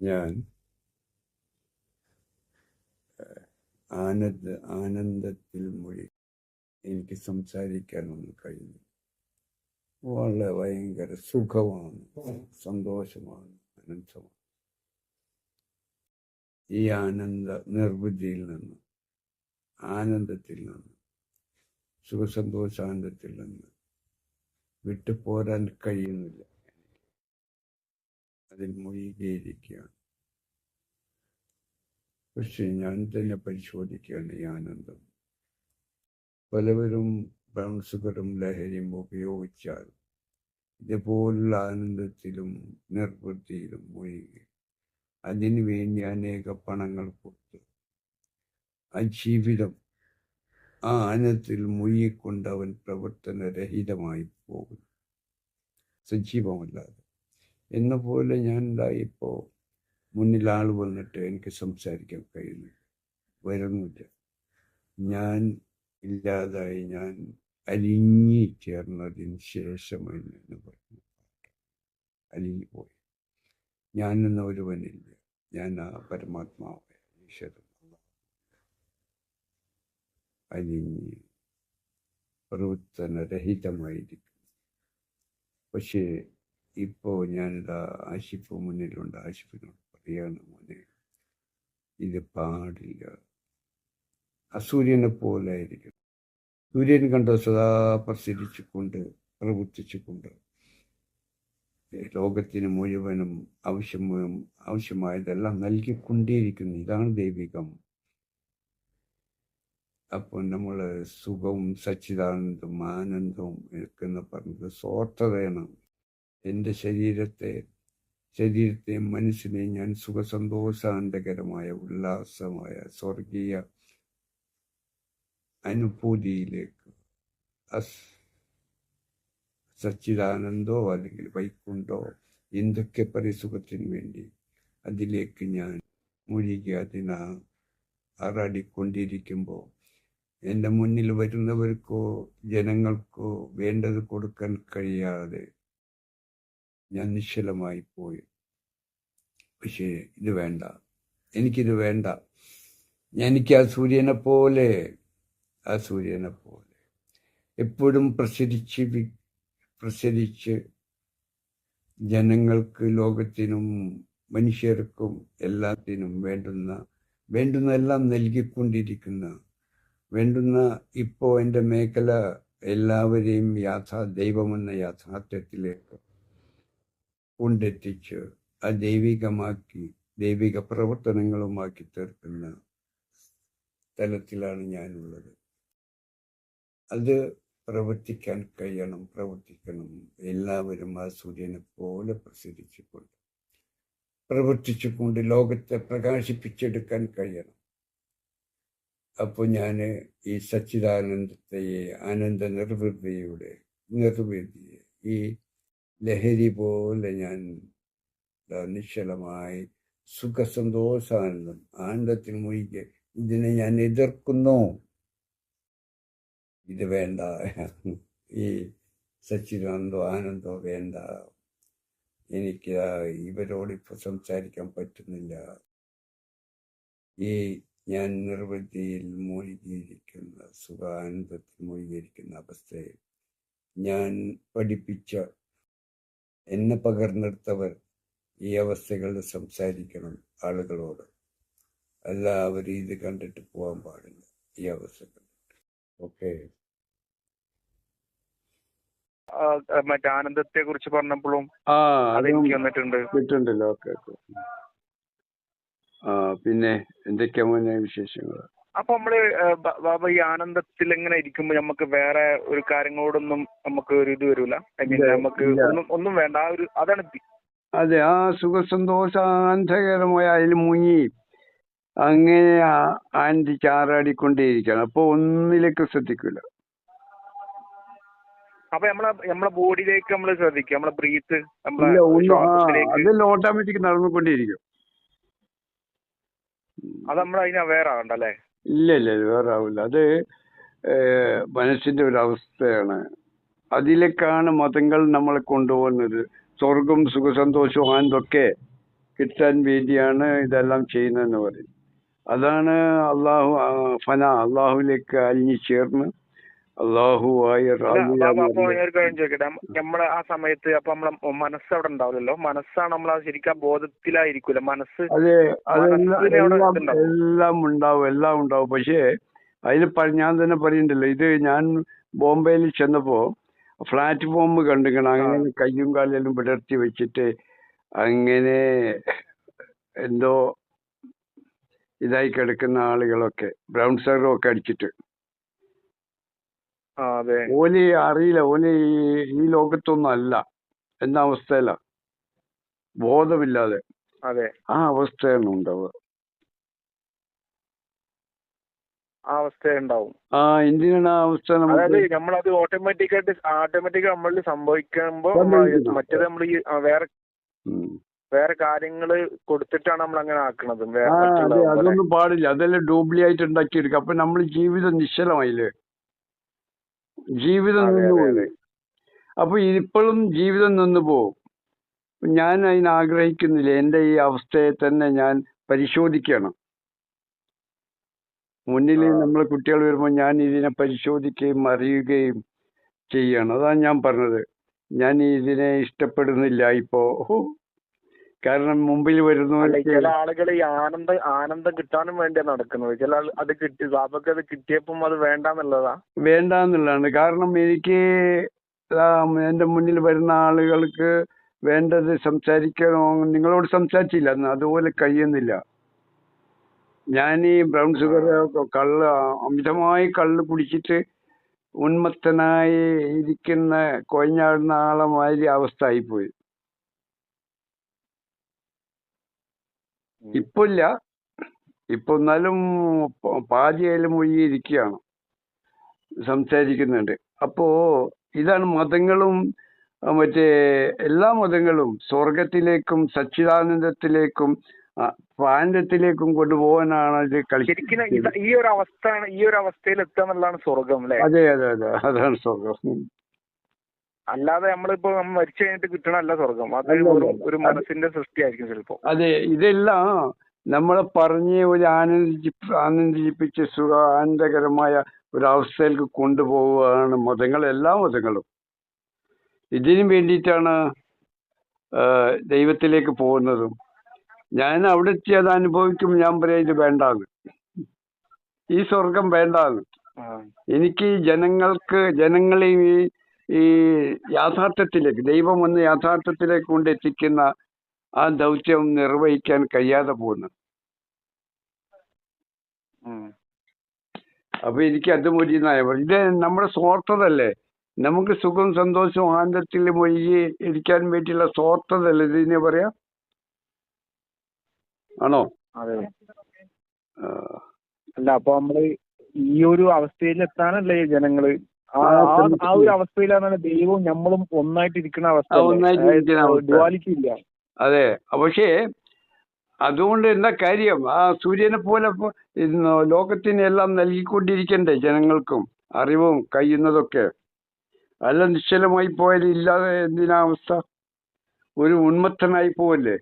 ഞാൻ ആനന്ദ ആനന്ദത്തിൽ മൊഴി എനിക്ക് സംസാരിക്കാനൊന്നും കഴിയുന്നു വളരെ ഭയങ്കര സുഖമാണ് സന്തോഷമാണ് അനന്തമാണ് ഈ ആനന്ദ നിർവൃതിയിൽ നിന്ന് ആനന്ദത്തിൽ നിന്ന് സുഖസന്തോഷാനന്ദത്തിൽ നിന്ന് വിട്ടുപോരാൻ കഴിയുന്നില്ല. അതിൽ മുഴുകിയിരിക്കുകയാണ്. പക്ഷെ ഞാൻ തന്നെ പരിശോധിക്കുകയാണ് ഈ ആനന്ദം. പലവരും ബ്രൗൺസുകളും ലഹരിയും ഉപയോഗിച്ചാൽ ഇതുപോലുള്ള ആനന്ദത്തിലും നിർവൃത്തിയിലും മുഴുകി. അതിനു വേണ്ടി അനേക പണങ്ങൾ കൊടുത്ത്. ആ ജീവിതം ആ ആനത്തിൽ മുഴുകിക്കൊണ്ട് അവൻ പ്രവർത്തനരഹിതമായി പോകുന്നു. സജീവമല്ലാതെ. എന്ന പോലെ ഞാൻ ഇപ്പോൾ മുന്നിൽ ആൾ വന്നിട്ട് എനിക്ക് സംസാരിക്കാൻ കഴിയുന്നു. വരുന്നില്ല. ഞാൻ ഇല്ലാതായി ഞാൻ അലിഞ്ഞി ചേർന്നതിന് ശേഷമാണ് എന്ന് പറഞ്ഞു. അലിഞ്ഞു പോയി. ഞാനെന്ന ഒരുവനില്ല. ഞാൻ ആ പരമാത്മാവ് അലിഞ്ഞ് പ്രവർത്തനരഹിതമായിരിക്കും പക്ഷേ ഇപ്പോൾ ഞാനിതാ ആശിഫ് മുന്നിലുണ്ട്. ആശിഫിനോട് പറയാണ് മോനെ ഇത് പാടില്ല. അസൂര്യനെ പോലെ ആയിരിക്കണം സൂര്യൻ കണ്ട്? സദാ പ്രസരിച്ചുകൊണ്ട് പ്രവർത്തിച്ചുകൊണ്ട് ലോകത്തിന് മുഴുവനും ആവശ്യം ആവശ്യമായതെല്ലാം നൽകിക്കൊണ്ടേയിരിക്കുന്നു. ഇതാണ് ദൈവികം. അപ്പോൾ നമ്മൾ സുഖവും സച്ചിദാനന്ദവും ആനന്ദവും എന്ന് പറഞ്ഞത് സ്വാർത്ഥതയാണ്. എന്റെ ശരീരത്തെ ശരീരത്തെയും മനസ്സിനെയും ഞാൻ സുഖസന്തോഷാനന്ദകരമായ ഉല്ലാസമായ സ്വർഗീയ അനുഭൂതിയിലേക്ക് സച്ചിദാനന്ദോ അല്ലെങ്കിൽ വൈക്കുണ്ടോ എന്തൊക്കെ പരിസുഖത്തിന് വേണ്ടി അതിലേക്ക് ഞാൻ മുഴുകി അതിനാ ആറാടിക്കൊണ്ടിരിക്കുമ്പോൾ എന്റെ മുന്നിൽ വരുന്നവർക്കോ ജനങ്ങൾക്കോ വേണ്ടത് കൊടുക്കാൻ കഴിയാതെ ഞാൻ നിശ്ചലമായി പോയി. പക്ഷേ ഇത് വേണ്ട. എനിക്കിത് വേണ്ട. എനിക്ക് ആ സൂര്യനെ പോലെ ആ സൂര്യനെ പോലെ എപ്പോഴും പ്രസരിച്ച് പ്രസരിച്ച് ജനങ്ങൾക്ക് ലോകത്തിനും മനുഷ്യർക്കും എല്ലാത്തിനും വേണ്ടുന്ന വേണ്ടുന്ന എല്ലാം നൽകിക്കൊണ്ടിരിക്കുന്ന വേണ്ടുന്ന ഇപ്പോൾ എന്റെ മേഖല എല്ലാവരെയും യാഥാ ദൈവമെന്ന യാഥാർത്ഥ്യത്തിലേക്ക് കൊണ്ടെത്തിച്ച് ആ ദൈവികമാക്കി ദൈവിക പ്രവർത്തനങ്ങളുമാക്കി തീർക്കുന്ന തലത്തിലാണ് ഞാനുള്ളത്. അത് പ്രവർത്തിക്കാൻ കഴിയണം പ്രവർത്തിക്കണം. എല്ലാവരും ആ സൂര്യനെ പോലെ പ്രസരിച്ചുകൊണ്ട് പ്രവർത്തിച്ചുകൊണ്ട് ലോകത്തെ പ്രകാശിപ്പിച്ചെടുക്കാൻ കഴിയണം. അപ്പോൾ ഞാൻ ഈ സച്ചിദാനന്ദത്തെ ആനന്ദ നിർവൃതിയുടെ നിർവൃതിയെ ഈ ലഹരി പോലെ ഞാൻ നിശ്ചലമായി സുഖസന്തോഷാനന്ദം. ആനന്ദത്തിൽ മുഴുകി. ഇതിനെ ഞാൻ എതിർക്കുന്നു. ഇത് വേണ്ട. ഈ സച്ചിദാനന്ദോ ആനന്ദോ വേണ്ട. എനിക്ക് ഇവരോട് ഇപ്പോൾ സംസാരിക്കാൻ പറ്റുന്നില്ല. ഈ ഞാൻ നിർവൃത്തിയിൽ മൂழ்കിയിരിക്കുന്ന സുഖാനന്ദത്തിൽ മൂழ்കിയിരിക്കുന്ന അവസ്ഥയിൽ ഞാൻ പഠിപ്പിച്ച എന്നെ പകർന്നെടുത്തവർ ഈ അവസ്ഥകളിൽ സംസാരിക്കണം ആളുകളോട്. എല്ലാവരും ഇത് കണ്ടിട്ട് പോകാൻ പാടില്ല ഈ അവസ്ഥകൾ. ഓക്കെ. ആ, മറ്റേ ആനന്ദത്തെ കുറിച്ച് പറഞ്ഞപ്പോഴും അതെനിക്ക് വന്നിട്ടുണ്ട്. കിട്ടുണ്ടല്ലോ ഓക്കെ ഓക്കെ. ആ പിന്നെ എന്തൊക്കെയാ മോനെ വിശേഷങ്ങൾ? അപ്പൊ നമ്മൾ ബാബ ഈ ആനന്ദത്തിൽ ഇങ്ങനെ ഇരിക്കുമ്പോ നമുക്ക് വേറെ ഒരു കാര്യങ്ങളോടൊന്നും നമുക്ക് ഒരു ഇത് വരൂല? ഐ മീൻ നമുക്ക് ഒന്നും ഒന്നും വേണ്ട. ആ ഒരു അതാണ്. അതെ ആ സുഖസന്തോഷാന്തകരമായ അതിൽ മുങ്ങി അങ്ങനെ ആന്റി ആനന്ദിച്ച് ആറാടിക്കൊണ്ടേയിരിക്കണം അപ്പൊ ഒന്നിലേക്ക് ശ്രദ്ധിക്കില്ല അപ്പൊ നമ്മളെ നമ്മളെ ബോഡിയിലേക്ക് നമ്മൾ ശ്രദ്ധിക്കുക നമ്മളെ ബ്രീത്ത് നമ്മളെ ഓട്ടോമാറ്റിക് നടന്നുകൊണ്ടേയിരിക്കും. അത് നമ്മൾ അതിന് അവയർ ആവണ്ട അല്ലേ? ഇല്ല ഇല്ല ഇല്ല, വേറെ ആവില്ല അത് മനസ്സിന്റെ ഒരു അവസ്ഥയാണ്. അതിലേക്കാണ് മതങ്ങൾ നമ്മളെ കൊണ്ടുപോകുന്നത്. സ്വർഗം സുഖസന്തോഷവും ആനന്ദമൊക്കെ കിട്ടാൻ വേണ്ടിയാണ് ഇതെല്ലാം ചെയ്യുന്നതെന്ന് പറയും. അതാണ് അള്ളാഹു ഫന അള്ളാഹുവിലേക്ക് അലിഞ്ഞു ചേർന്ന് അള്ളാഹുവായി അല്ല, ബാബ അപ്പൊ ഒരു കാര്യം ചോദിക്കട്ടെ. നമ്മളെ ആ സമയത്ത് അപ്പൊ നമ്മളെ മനസ്സ് അവിടെ ഉണ്ടാവില്ലല്ലോ? മനസ്സാണ് നമ്മൾ ശരിക്കും ബോധത്തിലായിരിക്കൂല? മനസ്സ് എല്ലാം ഉണ്ടാവും എല്ലാം ഉണ്ടാവും. പക്ഷേ അതിൽ ഞാൻ തന്നെ പറയണ്ടല്ലോ ഇത് ഞാൻ ബോംബെയിൽ ചെന്നപ്പോ പ്ലാറ്റ്ഫോം കണ്ടുക്കണം അങ്ങനെ കയ്യും കാലെല്ലാം വിടർത്തി വെച്ചിട്ട് അങ്ങനെ എന്തോ ഇതായി കിടക്കുന്ന ആളുകളൊക്കെ ബ്രൗൺ സെറും ഒക്കെ അടിച്ചിട്ട്. ഓലി അറിയില്ല. ഓലി ഈ- ലോകത്തൊന്നും അല്ല. എന്ന അവസ്ഥയില. ബോധമില്ലാതെ. അതെ. ആ അവസ്ഥയാണ് ഉണ്ടാവുക. ആ അവസ്ഥ ഉണ്ടാവും ആ എന്തിനാണ് ആ അവസ്ഥ അതായത് നമ്മളത് ഓട്ടോമാറ്റിക് ആയിട്ട് ഓട്ടോമാറ്റിക് നമ്മളിൽ സംഭവിക്കുമ്പോ മറ്റേത് നമ്മൾ ഈ വേറെ. വേറെ കാര്യങ്ങൾ കൊടുത്തിട്ടാണ് നമ്മൾ അങ്ങനെ ആക്കണത്. അതൊന്നും പാടില്ല. അതെല്ലാം ഡൂബ്ലി ആയിട്ട് ഉണ്ടാക്കിയെടുക്കുക അപ്പൊ നമ്മൾ ജീവിതം നിശ്ചലമായില്ലേ? ജീവിതം നിന്നുപോയി. അപ്പൊ ഇപ്പോഴും ജീവിതം നിന്നു പോകും ഞാൻ അതിന് ആഗ്രഹിക്കുന്നില്ല. എന്റെ ഈ അവസ്ഥയെ തന്നെ ഞാൻ പരിശോധിക്കണം. മുന്നിൽ നമ്മൾ കുട്ടികൾ വരുമ്പോൾ ഞാൻ ഇതിനെ പരിശോധിക്കുകയും അറിയുകയും ചെയ്യണം. അതാണ് ഞാൻ പറഞ്ഞത്. ഞാൻ ഇതിനെ ഇഷ്ടപ്പെടുന്നില്ല ഇപ്പോ കാരണം മുമ്പിൽ ഈ ചില ആളുകൾ ഈ ആനന്ദം ആനന്ദം കിട്ടാനും വേണ്ടിയാണ് നടക്കുന്നത്. ചില ആൾ അത് കിട്ടി സാബക്ക് അത് കിട്ടിയപ്പം അത് വേണ്ടാന്നുള്ളതാ. വേണ്ടാന്നുള്ളതാണ്. കാരണം എനിക്ക് എന്റെ മുന്നിൽ വരുന്ന ആളുകൾക്ക് വേണ്ടത് സംസാരിക്കണോ നിങ്ങളോട് സംസാരിച്ചില്ല അതുപോലെ കഴിയുന്നില്ല. ഞാൻ ഈ ബ്രൗൺ ഷുഗർ കള്ള് അമിതമായി കള്ള് കുടിച്ചിട്ട് ഉന്മത്തനായി ഇരിക്കുന്ന കൊഞ്ഞാടുന്ന ആളെ മാതിരി അവസ്ഥ ആയിപ്പോയി. ഇപ്പൊ ഇല്ല ഇപ്പൊ എന്നാലും പാതിയായാലും ഒഴിയിരിക്കുകയാണ് സംസാരിക്കുന്നുണ്ട്. അപ്പോ ഇതാണ് മതങ്ങളും മറ്റേ എല്ലാ മതങ്ങളും സ്വർഗത്തിലേക്കും സച്ചിദാനന്ദത്തിലേക്കും പാണ്ഡ്യത്തിലേക്കും കൊണ്ടുപോകാനാണ് ഇത് കളിക്കുന്നത് ഈ ഒരു അവസ്ഥയാണ് ഈ ഒരു അവസ്ഥയിൽ എത്തുക എന്നുള്ളതാണ് സ്വർഗം അല്ലെ? അതെ അതെ അതെ. അതാണ് സ്വർഗം. അല്ലാതെ നമ്മളിപ്പോ നമ്മൾ മരിച്ചു കഴിഞ്ഞിട്ട് കിട്ടണല്ല സ്വർഗം അത്. ഒരു മനസ്സിന്റെ സൃഷ്ടിയായിരിക്കും ചിലപ്പോ. അതെ ഇതെല്ലാം നമ്മളെ പറഞ്ഞ് ഒരു ആനന്ദി ആനന്ദിപ്പിച്ച് സുഖ ആനന്ദകരമായ ഒരു അവസ്ഥയിലേക്ക് കൊണ്ടുപോവുകയാണ് മതങ്ങൾ എല്ലാ മതങ്ങളും. ഇതിനു വേണ്ടിയിട്ടാണ് ദൈവത്തിലേക്ക് പോകുന്നതും. ഞാൻ അവിടെ എത്തി അത് അനുഭവിക്കും ഞാൻ പറയാം ഇത് വേണ്ടാന്ന്. ഈ സ്വർഗം വേണ്ടാന്ന്. എനിക്ക് ജനങ്ങൾക്ക് ജനങ്ങളെയും ഈ ഈ യാഥാർത്ഥ്യത്തിലേക്ക് ദൈവം ഒന്ന് യാഥാർത്ഥ്യത്തിലേക്ക് കൊണ്ടെത്തിക്കുന്ന ആ ദൗത്യം നിർവഹിക്കാൻ കഴിയാതെ പോകുന്നു. അപ്പൊ എനിക്ക് അത് മൊഴിയുന്നതായ ഇത് നമ്മുടെ സ്വാർത്ഥതല്ലേ? നമുക്ക് സുഖം സന്തോഷം ആനന്ദത്തിൽ മൊഴി ഇരിക്കാൻ വേണ്ടിയുള്ള സ്വാർത്ഥതല്ലേ ഇതിനെ പറയാ? ആണോ. അല്ല അപ്പൊ നമ്മൾ ഈ ഒരു അവസ്ഥയിൽ എത്താനല്ലേ ജനങ്ങൾ ആ. ഒരു അവസ്ഥയിലാണ് ദൈവവും നമ്മളും ഒന്നായിട്ട് ഇരിക്കുന്ന അവസ്ഥ. ഡുവാലിറ്റി ഇല്ല അതെ. പക്ഷേ അതുകൊണ്ട് എന്താ കാര്യം? ആ സൂര്യനെ പോലെ ലോകത്തിന് എല്ലാം നൽകിക്കൊണ്ടിരിക്കണ്ടേ ജനങ്ങൾക്കും അറിവും കഴിയുന്നതൊക്കെ? അല്ല നിശ്ചലമായി പോയാൽ ഇല്ലാതെ എന്തിനാ അവസ്ഥ? ഒരു ഉന്മത്തനായി പോവല്ലേ?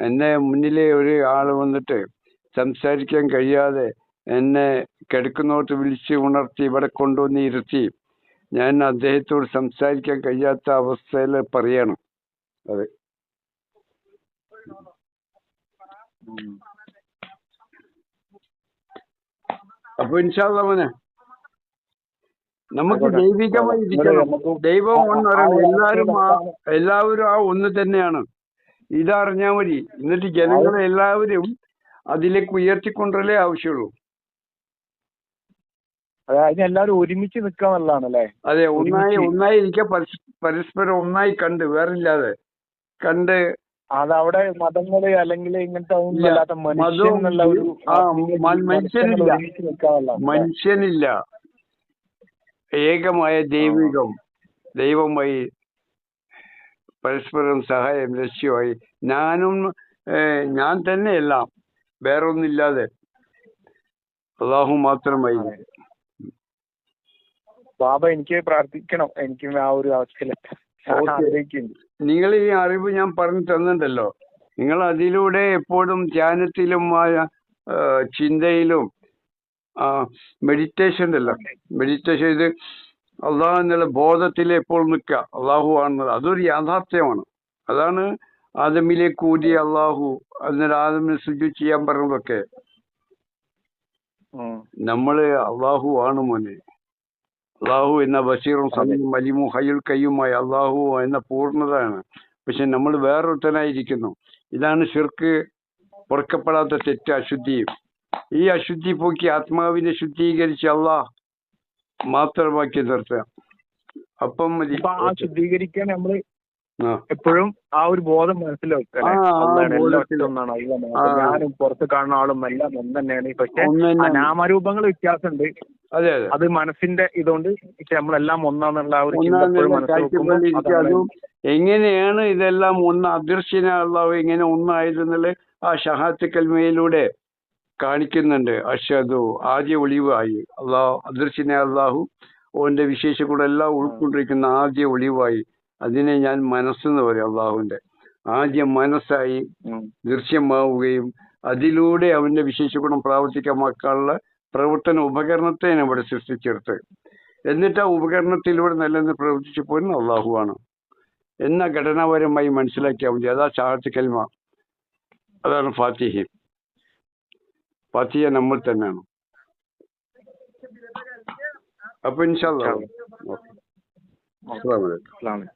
എന്നെ മുന്നിലെ ഒരു ആൾ വന്നിട്ട് സംസാരിക്കാൻ കഴിയാതെ എന്നെ കിടക്കുന്നോട്ട് വിളിച്ച് ഉണർത്തി ഇവിടെ കൊണ്ടുവന്ന് ഇരുത്തി. ഞാൻ അദ്ദേഹത്തോട് സംസാരിക്കാൻ കഴിയാത്ത അവസ്ഥയിൽ പറയണം. അതെ. അപ്പൊ ഇൻഷാല്ല മോനെ നമുക്ക് ദൈവികമായിരിക്കണം. ദൈവികമായി ഇരിക്കണം ദൈവം ആ- ഒന്ന് ആ പറയണം എല്ലാവരും ആ എല്ലാവരും ആ ഒന്ന് തന്നെയാണ്. ഇതറിഞ്ഞാൽ മതി. എന്നിട്ട് ജനങ്ങളെ എല്ലാവരും അതിലേക്ക് ഉയർത്തിക്കൊണ്ടല്ലേ ആവശ്യമുള്ളൂ അതിന് എല്ലാവരും ഒരുമിച്ച് നിൽക്കാന്നുള്ളതാണല്ലേ അതെ ഒന്നായി ഒന്നായി ഇരിക്കുക പരസ്പരം ഒന്നായി കണ്ട് വേറില്ലാതെ കണ്ട് അതവിടെ മതങ്ങൾ അല്ലെങ്കിൽ ഇങ്ങനത്തെ മനുഷ്യനില്ല. മനുഷ്യനില്ല. ഏകമായ ദൈവികം ദൈവമായി പരസ്പരം സഹായം ലക്ഷ്യമായി ഞാനും ഞാൻ തന്നെയെല്ലാം. വേറൊന്നില്ലാതെ അള്ളാഹു മാത്രമായി. ബാബ എനിക്ക് പ്രാർത്ഥിക്കണം. എനിക്ക് ആ ഒരു അവസ്ഥയിൽ. ഞാൻ നിങ്ങൾ ഈ അറിവ് ഞാൻ പറഞ്ഞു തന്നിട്ടുണ്ടല്ലോ. നിങ്ങൾ അതിലൂടെ എപ്പോഴും ധ്യാനത്തിലും ചിന്തയിലും മെഡിറ്റേഷൻ ഉണ്ടല്ലോ. മെഡിറ്റേഷൻ ഇത് അള്ളാഹു എന്നുള്ള ബോധത്തിൽ എപ്പോൾ നിൽക്കുക? അള്ളാഹു ആണെന്നത്. അതൊരു യാഥാർത്ഥ്യമാണ്. അതാണ് ആദമിലേക്ക് കൂടി അള്ളാഹു അന്നേരം ആദമിനെ സുജു ചെയ്യാൻ പറഞ്ഞതൊക്കെ. നമ്മൾ അള്ളാഹു ആണ് മോനെ. അള്ളാഹു എന്ന ബഷീറും സമയം അലിമു ഹയ്യുൽ കയ്യുമായ അള്ളാഹു എന്ന പൂർണതയാണ്. പക്ഷെ നമ്മൾ വേറൊരുത്തനായിരിക്കുന്നു. ഇതാണ് ശിർക്ക് പൊറുക്കപ്പെടാത്ത തെറ്റ് അശുദ്ധി. ഈ അശുദ്ധി പോക്കി ആത്മാവിനെ ശുദ്ധീകരിച്ച് അള്ളാഹ് മാത്രമാക്കി നിർത്തുക അപ്പം ശുദ്ധീകരിക്കാൻ നമ്മൾ എപ്പോഴും ആ ഒരു ബോധം എല്ലാം ബോധത്തിൽ. ഒന്നാണ്. അല്ല ഞാനും പുറത്ത് കാണുന്ന ആളും എല്ലാം ഒന്ന് തന്നെയാണ് പക്ഷെ. നാമരൂപങ്ങൾ വ്യത്യാസമുണ്ട്. അതെ അതെ. അത് മനസ്സിന്റെ ഇതുകൊണ്ട് പക്ഷെ നമ്മളെല്ലാം ഒന്നാന്നുള്ള ആ ഒരു ചിന്ത എപ്പോഴും എങ്ങനെയാണ് ഇതെല്ലാം ഒന്ന് അദൃശ്യന അള്ളാഹു എങ്ങനെ ഒന്നായിരുന്നുള്ള ആ ഷഹാത്ത് കൽമയിലൂടെ കാണിക്കുന്നുണ്ട്. അഷദു ആദ്യ ഒളിവായി. അള്ളാഹു അദൃശ്യനെ അള്ളാഹു ഓന്റെ വിശേഷ കൂടെ എല്ലാം ഉൾക്കൊണ്ടിരിക്കുന്ന ആദ്യ ഒളിവായി. അതിനെ ഞാൻ മനസ്സെന്ന് പറയും അള്ളാഹുവിന്റെ ആദ്യം മനസ്സായി. ദൃശ്യമാവുകയും അതിലൂടെ അവന്റെ വിശേഷഗുണം പ്രാവർത്തികമാക്കാനുള്ള പ്രവർത്തന ഉപകരണത്തെ അവിടെ ഇവിടെ സൃഷ്ടിച്ചെടുത്ത്. എന്നിട്ട് ആ ഉപകരണത്തിലൂടെ നല്ലെന്ന് പ്രവർത്തിച്ചു പോരുന്ന അള്ളാഹുവാണ്. എന്ന ഘടനാപരമായി മനസ്സിലാക്കിയാൽ മതി. അതാ ഷാഹത്ത് കൽമ. അതാണ് ഫാത്തിഹി. ഫാത്തിഹ നമ്മൾ തന്നെയാണ്. അപ്പൊ ഇൻഷാല്ലാ ഓക്കെ. അലൈക്കും. അതാണ്